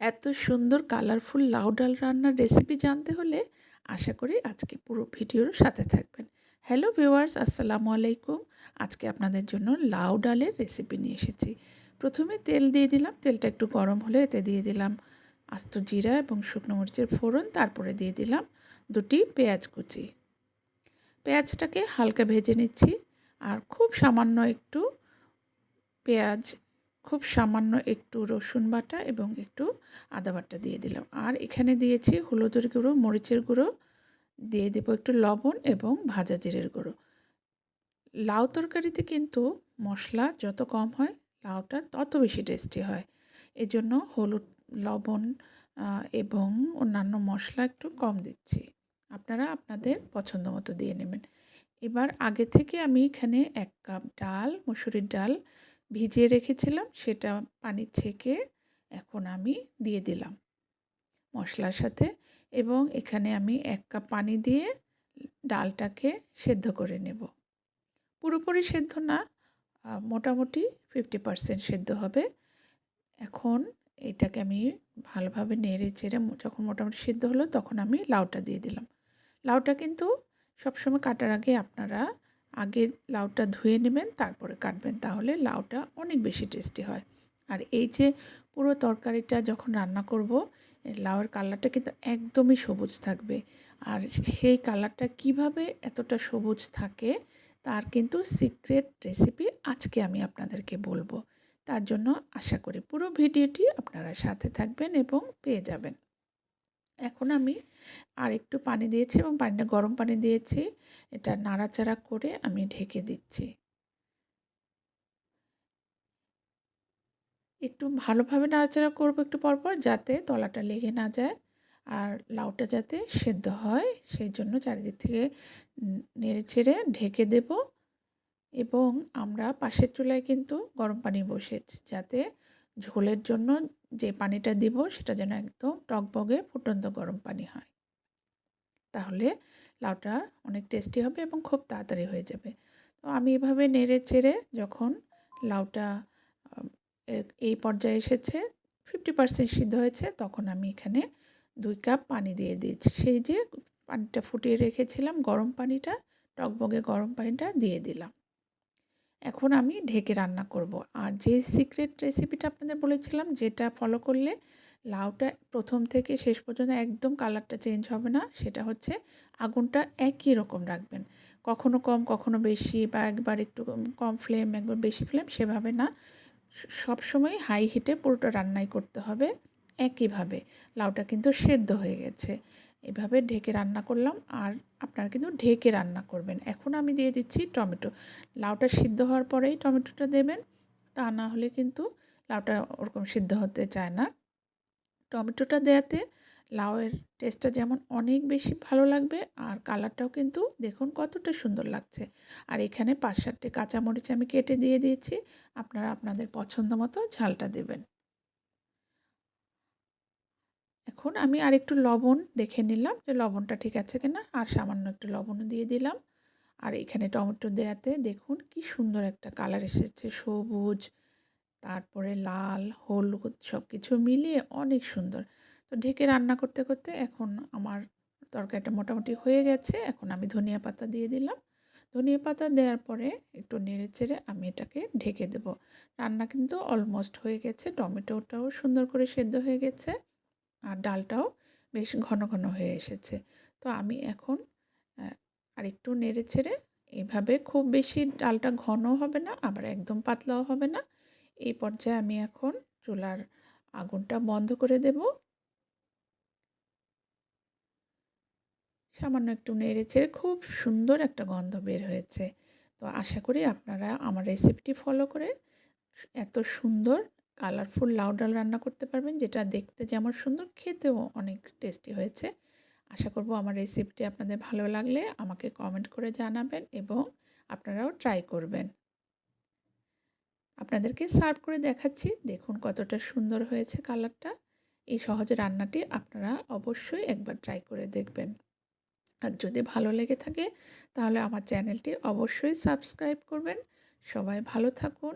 এত সুন্দর কালারফুল লাউ ডাল রান্নার রেসিপি জানতে হলে আশা করি আজকে পুরো ভিডিওর সাথে থাকবেন। হ্যালো ভিউয়ার্স আসসালামু আলাইকুম। আজকে আপনাদের জন্য লাউ ডালের রেসিপি নিয়ে এসেছি। প্রথমে তেল দিয়ে দিলাম, তেলটা একটু গরম হলে এতে দিয়ে দিলাম আস্ত জিরা এবং শুকনো মরিচের ফোড়ন, তারপরে দিয়ে দিলাম দুটি পেঁয়াজ কুচি। পেঁয়াজটাকে হালকা ভেজে নিচ্ছি আর খুব সামান্য একটু পেঁয়াজ খুব সামান্য একটু রসুন বাটা এবং একটু আদা বাটা দিয়ে দিলাম। আর এখানে দিয়েছি হলুদের গুঁড়ো, মরিচের গুঁড়ো, দিয়ে দেবো একটু লবণ এবং ভাজা জিরের গুঁড়ো। লাউ তরকারিতে কিন্তু মশলা যত কম হয়, লাউটা তত বেশি টেস্টি হয়। এজন্য হলুদ, লবণ এবং অন্যান্য মশলা একটু কম দিচ্ছি। আপনারা আপনাদের পছন্দ মতো দিয়ে নেবেন। এবার আগে থেকে আমি এখানে এক কাপ ডাল, মুসুরির ডাল ভিজিয়ে রেখেছিলাম, সেটা পানি ছেঁকে এখন আমি দিয়ে দিলাম মশলার সাথে এবং এখানে আমি এক কাপ পানি দিয়ে ডালটাকে সেদ্ধ করে নেব। পুরোপুরি সেদ্ধ না মোটামুটি ফিফটি পারসেন্ট সেদ্ধ হবে। এখন এটাকে আমি ভালোভাবে নেড়ে চেড়ে যখন মোটামুটি সিদ্ধ হলো তখন আমি লাউটা দিয়ে দিলাম। লাউটা কিন্তু সবসময় কাটার আগে আপনারা আগে লাউটা ধুয়ে নেবেন, তারপরে কাটবেন। তাহলে লাউটা অনেক বেশি টেস্টি হয়। আর এই যে পুরো তরকারিটা যখন রান্না করব লাউয়ের কালারটা কিন্তু একদমই সবুজ থাকবে। আর সেই কালারটা কীভাবে এতটা সবুজ থাকে, তার কিন্তু সিক্রেট রেসিপি আজকে আমি আপনাদেরকে বলব। তার জন্য আশা করি পুরো ভিডিওটি আপনারা সাথে থাকবেন এবং পেয়ে যাবেন। এখন আমি আর একটু পানি দিয়েছি এবং পানিটা গরম পানি দিয়েছি। এটা নাড়াচাড়া করে আমি ঢেকে দিচ্ছি। একটু ভালোভাবে নাড়াচাড়া করব একটু পরপর যাতে তলাটা লেগে না যায় আর লাউটা যাতে সেদ্ধ হয়, সেই জন্য চারিদিক থেকে নেড়ে ছেড়ে ঢেকে দেব এবং আমরা পাশের চুলায় কিন্তু গরম পানি বসেছি যাতে ঝোলের জন্য যে পানিটা দিব সেটা যেন একদম টকবগে ফুটন্ত গরম পানি হয়। তাহলে লাউটা অনেক টেস্টি হবে এবং খুব তাড়াতাড়ি হয়ে যাবে। তো আমি এভাবে নেড়ে চেড়ে যখন লাউটা এই পর্যায়ে এসেছে ফিফটি পার্সেন্ট সিদ্ধ হয়েছে, তখন আমি এখানে দুই কাপ পানি দিয়ে দিয়েছি। সেই যে পানিটা ফুটিয়ে রেখেছিলাম, গরম পানিটা, টকবগে গরম পানিটা দিয়ে দিলাম। এখন আমি ঢেকে রান্না করব। আর যে সিক্রেট রেসিপিটা আপনাদের বলেছিলাম, যেটা ফলো করলে লাউটা প্রথম থেকে শেষ পর্যন্ত একদম কালারটা চেঞ্জ হবে না, সেটা হচ্ছে আগুনটা একই রকম রাখবেন। কখনো কম, কখনো বেশি বা একবার একটু কম ফ্লেম একবার বেশি ফ্লেম সেভাবে না। সব সময় হাই হিটে পুরোটা রান্নাই করতে হবে। একইভাবে লাউটা কিন্তু সেদ্ধ হয়ে গেছে। এভাবে ঢেকে রান্না করলাম আর আপনারা কিন্তু ঢেকে রান্না করবেন। এখন আমি দিয়ে দিচ্ছি টমেটো। লাউটা সিদ্ধ হওয়ার পরেই টমেটোটা দেবেন। তা না হলে কিন্তু লাউটা ওরকম সিদ্ধ হতে চায় না। টমেটোটা দেওয়াতে লাউয়ের টেস্টটা যেমন অনেক বেশি ভালো লাগবে আর কালারটাও কিন্তু দেখুন কতটা সুন্দর লাগছে। আর এখানে পাঁচ সাতটি কাঁচামরিচ আমি কেটে দিয়ে দিয়েছি। আপনারা আপনাদের পছন্দ মতো ঝালটা দেবেন। এখন আমি আর একটু লবণ দেখে নিলাম যে লবণটা ঠিক আছে কিনা, আর সামান্য একটু লবণও দিয়ে দিলাম। আর এখানে টমেটো দেওয়াতে দেখুন কি সুন্দর একটা কালার এসেছে, সবুজ, তারপরে লাল, হলুদ সব কিছু মিলিয়ে অনেক সুন্দর। তো ঢেকে রান্না করতে করতে এখন আমার তরকারিটা মোটামুটি হয়ে গেছে, এখন আমি ধনিয়া পাতা দিয়ে দিলাম। ধনিয়া পাতা দেওয়ার পরে একটু নেড়ে চেড়ে আমি এটাকে ঢেকে দেব। রান্না কিন্তু অলমোস্ট হয়ে গেছে, টমেটোটাও সুন্দর করে সেদ্ধ হয়ে গেছে। আর ডালটাও বেশ ঘন ঘন হয়ে এসেছে। তো আমি এখন আর একটু নেড়ে ছেড়ে এইভাবে খুব বেশি ডালটা ঘন হবে না, আবার একদম পাতলাও হবে না। এই পর্যায়ে আমি এখন চুলার আগুনটা বন্ধ করে দেব। সামান্য একটু নেড়ে চেড়ে খুব সুন্দর একটা গন্ধ বের হয়েছে। তো আশা করি আপনারা আমার রেসিপিটি ফলো করে এত সুন্দর কালারফুল লাউ ডাল রান্না করতে পারবেন, যেটা দেখতে যেমন সুন্দর, খেতেও অনেক টেস্টি হয়েছে। আশা করব আমার রেসিপিটি আপনাদের ভালো লাগলে আমাকে কমেন্ট করে জানাবেন এবং আপনারাও ট্রাই করবেন। আপনাদেরকে সার্ভ করে দেখাচ্ছি, দেখুন কতটা সুন্দর হয়েছে কালারটা। এই সহজ রান্নাটি আপনারা অবশ্যই একবার ট্রাই করে দেখবেন। আর যদি ভালো লেগে থাকে, তাহলে আমার চ্যানেলটি অবশ্যই সাবস্ক্রাইব করবেন। সবাই ভালো থাকুন।